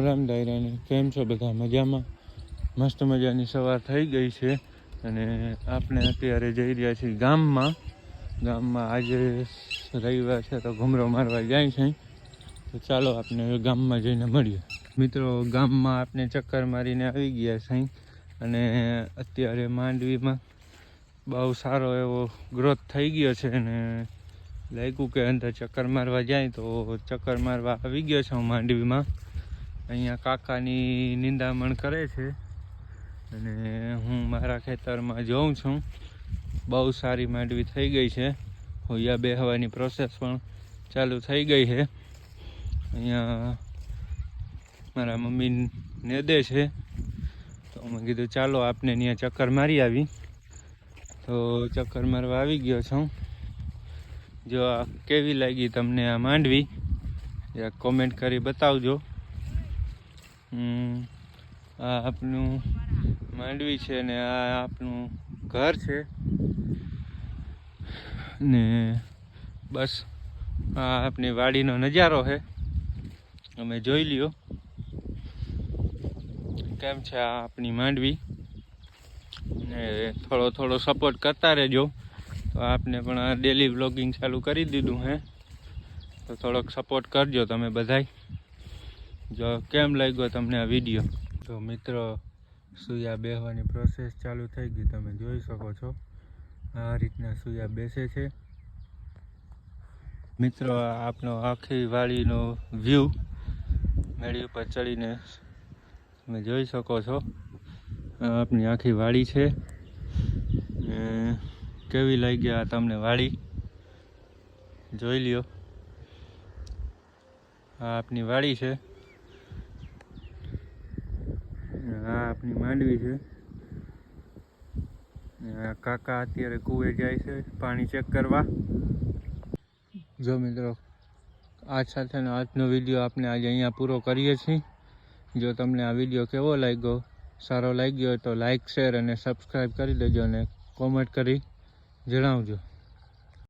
રામ દાયરાને કેમ છો બધા? મજામાં? મસ્ત મજાની સવાર થઈ ગઈ છે અને આપણે અત્યારે જઈ રહ્યા છીએ ગામમાં. ગામમાં આજે રવિવાર છે તો ઘૂમરો મારવા જાય છે. તો ચાલો આપણે ગામમાં જઈને મળીએ. મિત્રો, ગામમાં આપણે ચક્કર મારીને આવી ગયા છે. અને અત્યારે માંડવીમાં બહુ સારો એવો ગ્રોથ થઈ ગયો છે અને લાગ્યું કે અંદર ચક્કર મારવા જાય તો ચક્કર મારવા આવી ગયો છું માંડવીમાં. અહીંયા કાકાની નિંદામણ કરે છે. અને હું મારા ખેતરમાં જોઉં છું. બહુ સારી માંડવી થઈ ગઈ છે. હોયા બેહવાની પ્રોસેસ પણ ચાલુ થઈ ગઈ છે. અહીંયા મારા મમ્મી નેદે છે. તો મેં કીધું, ચાલો આપને ત્યાં ચક્કર મારી આવી. તો ચક્કર મારવા આવી ગયો છું. જો આ કેવી લાગી તમને આ માંડવી? કોમેન્ટ કરી બતાવજો. આ આપનું માંડવી છે ને આ આપનું ઘર છે. ને બસ આ આપની વાડીનો નજારો છે. અમે જોઈ લ્યો. કેમ છે આ આપની માંડવી? ને થોડો થોડો સપોર્ટ કરતા રહેજો. તો આપને પણ આ ડેલી વ્લોગિંગ ચાલુ કરી દીધું હે. તો થોડોક સપોર્ટ કરજો તમે બધાય. જો કેમ લાગ્યો તમને આ વીડિયો તો મિત્રો સૂયા બેહવાની પ્રોસેસ ચાલુ થઈ ગઈ. તમે જોઈ શકો છો. આ રીતના સૂયા બેસે છે. મિત્રો આપનો આખી વાડીનો વ્યૂ મેળી ઉપર ચડીને તમે જોઈ શકો છો. આપની આખી વાડી છે. કેવી લાગી આ તમને વાડી? જોઈ લ્યો. આ આપની વાડી છે આ આપની માંડવી છે. કાકા અત્યારે કુએ જાય છે પાણી ચેક કરવા. જો મિત્રો, આ સાથેનો આજનો વીડિયો આપણે આજે અહીંયા પૂરો કરીએ છીએ. જો તમને આ વીડિયો કેવો લાગ્યો, સારો લાગ્યો તો લાઈક શેર અને સબસ્ક્રાઈબ કરી દેજો અને કોમેન્ટ કરી જણાવજો.